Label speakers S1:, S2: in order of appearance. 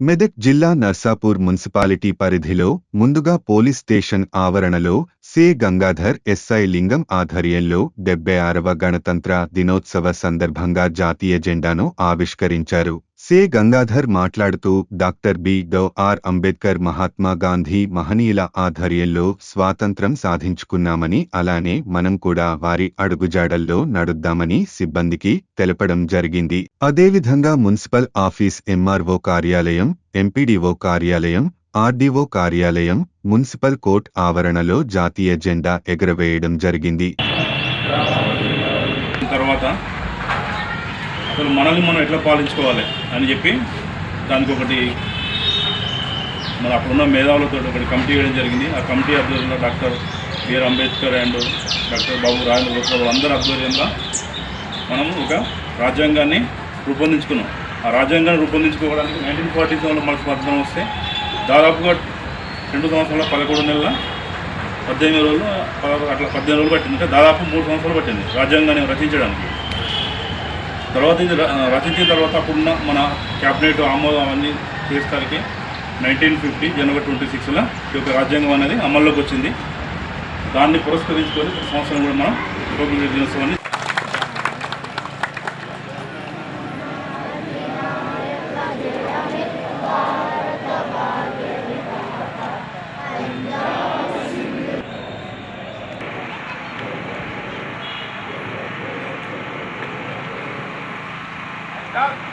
S1: మెదక్ జిల్లా నర్సాపూర్ మున్సిపాలిటీ పరిధిలో ముందుగా పోలీస్ స్టేషన్ ఆవరణలో సే గంగాధర్ ఎస్ఐ లింగం ఆధ్వర్యంలో డెబ్బై ఆరవ గణతంత్ర దినోత్సవ సందర్భంగా జాతీయ జెండాను ఆవిష్కరించారు. సే గంగాధర్ మాట్లాడుతూ doctor B. R Ambedkar Mahatma Gandhi మహనీయుల ఆధ్వర్యంలో స్వాతంత్రం సాధించుకున్నామని అలానే మనం కూడా వారి అడుగుజాడల్లో నడుద్దామని సిబ్బందికి తెలపడం జరిగింది. అదేవిధంగా మున్సిపల్ ఆఫీస్ ఎంఆర్ఓ కార్యాలయం ఎంపీడీఓ కార్యాలయం ఆర్డీఓ కార్యాలయం మున్సిపల్ కోర్ట్ ఆవరణలో జాతీయ జెండా ఎగురవేయడం జరిగింది.
S2: తర్వాత అసలు మనల్ని మనం ఎట్లా పాలించుకోవాలి అని చెప్పి దానికి ఒకటి మన అప్పుడున్న మేధావులతో ఒకటి కమిటీ వేయడం జరిగింది. ఆ కమిటీ ఆధ్వర్యంలో doctor BR Ambedkar and doctor Babu Rajendra Prasad అందరి ఆధ్వర్యంలో మనం ఒక రాజ్యాంగాన్ని రూపొందించుకున్నాం. ఆ రాజ్యాంగాన్ని రూపొందించుకోవడానికి నైన్టీన్ ఫార్టీ సెవెన్లో మనకు స్వాతంత్రం వస్తే దాదాపుగా రెండు సంవత్సరాల పదకొండు నెలల పద్దెనిమిది రోజులు అట్లా పద్దెనిమిది రోజులు పట్టింది. అంటే దాదాపు మూడు సంవత్సరాలు పట్టింది రాజ్యాంగాన్ని రచించడానికి. తర్వాత ఇది రచించిన తర్వాత అప్పుడున్న మన క్యాబినెట్ ఆమోదం అవన్నీ చేసేసరికి నైన్టీన్ ఫిఫ్టీ జనవరి ట్వంటీ సిక్స్లో ఈ యొక్క రాజ్యాంగం అనేది అమల్లోకి వచ్చింది. దాన్ని పురస్కరించుకొని సంవత్సరం కూడా మనం రిపబ్లిక్ దినోత్సవాన్ని Stop.